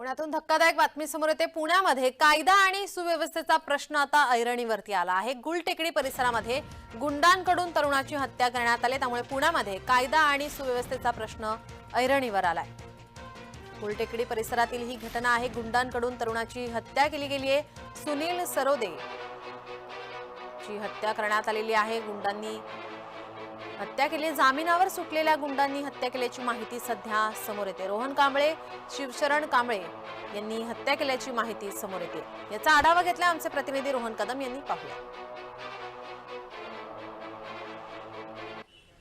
पुण्यातून धक्कादायक बातमी समोर येते. पुण्यामध्ये कायदा आणि सुव्यवस्थेचा प्रश्न आता ऐरणीवरती आला आहे. गुलटेकडी परिसरामध्ये गुंडांकडून तरुणाची हत्या करण्यात आली. त्यामुळे पुण्यामध्ये कायदा आणि सुव्यवस्थेचा प्रश्न ऐरणीवर आलाय. गुलटेकडी परिसरातील ही घटना आहे. गुंडांकडून तरुणाची हत्या केली गेली आहे. सुनील सरोदे ची हत्या करण्यात आलेली आहे. गुंडांनी हत्या केली. जामिनावर सुटलेल्या गुंडांनी हत्या केल्याची माहिती सध्या समोर येते. रोहन कांबळे शिवशरण कांबळे यांनी हत्या केल्याची माहिती समोर येते. याचा आढावा घेतला आमचे प्रतिनिधी रोहन कदम यांनी. पाहूया.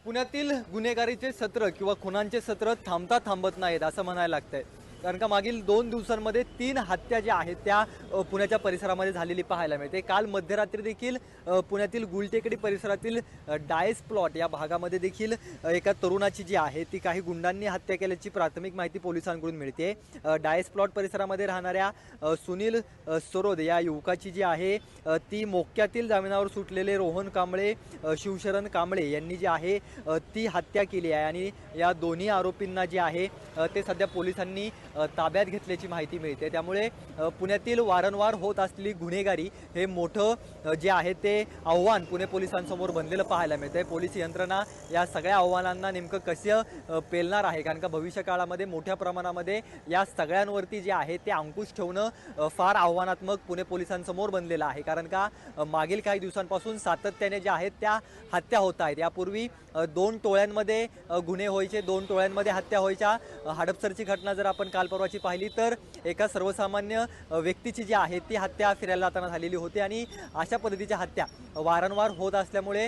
पुण्यातील गुन्हेगारीचे सत्र किंवा खुनांचे सत्र थांबता थांबत नाहीत असं म्हणायला लागतंय. कारण का मागील दोन दिवसांमध्ये तीन हत्या ज्या आहेत त्या पुण्याच्या परिसरामध्ये झालेली पाहायला मिळते. काल मध्यरात्री देखील पुण्यातील गुलटेकडी परिसरातील डायस प्लॉट या भागामध्ये देखील एका तरुणाची जी आहे ती काही गुंडांनी हत्या केल्याची प्राथमिक माहिती पोलिसांकडून मिळते. डायस प्लॉट परिसरामध्ये राहणाऱ्या सुनील सरोद या युवकाची जी आहे ती मोक्यातील जामिनावर सुटलेले रोहन कांबळे शिवशरण कांबळे यांनी जी आहे ती हत्या केली आहे. आणि या दोन्ही आरोपींना जे आहे ते सध्या पोलिसांनी ताब्यात घेतल्याची माहिती मिळते. त्यामुळे पुण्यातील वारंवार होत असलेली गुन्हेगारी हे मोठं जे आहे ते आव्हान पुणे पोलिसांसमोर बनलेलं पाहायला मिळतंय. पोलीस यंत्रणा या सगळ्या आव्हानांना नेमकं कसं पेलणार आहे? कारण का भविष्य काळामध्ये मोठ्या प्रमाणामध्ये या सगळ्यांवरती जे आहे ते अंकुश ठेवणं फार आव्हानात्मक पुणे पोलिसांसमोर बनलेलं आहे. कारण का मागील काही दिवसांपासून सातत्याने ज्या आहेत त्या हत्या होत आहेत. यापूर्वी दोन टोळ्यांमध्ये गुन्हे व्हायचे. दोन टोळ्यांमध्ये हत्या व्हायच्या. हडपसरची घटना जर आपण काल परवाची पाहिली तर एका सर्वसामान्य व्यक्तीची जी आहे ती हत्या फिरायला जाताना झालेली होती आणि अशा पद्धतीच्या हत्या वारंवार होत असल्यामुळे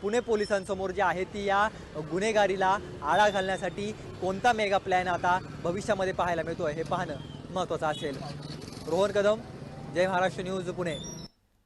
पुणे पोलिसांसमोर जी आहे ती या गुन्हेगारीला आळा घालण्यासाठी कोणता मेगा प्लॅन आता भविष्यामध्ये पाहायला मिळतो हे पाहणं महत्त्वाचं असेल. रोहन कदम जय महाराष्ट्र न्यूज पुणे.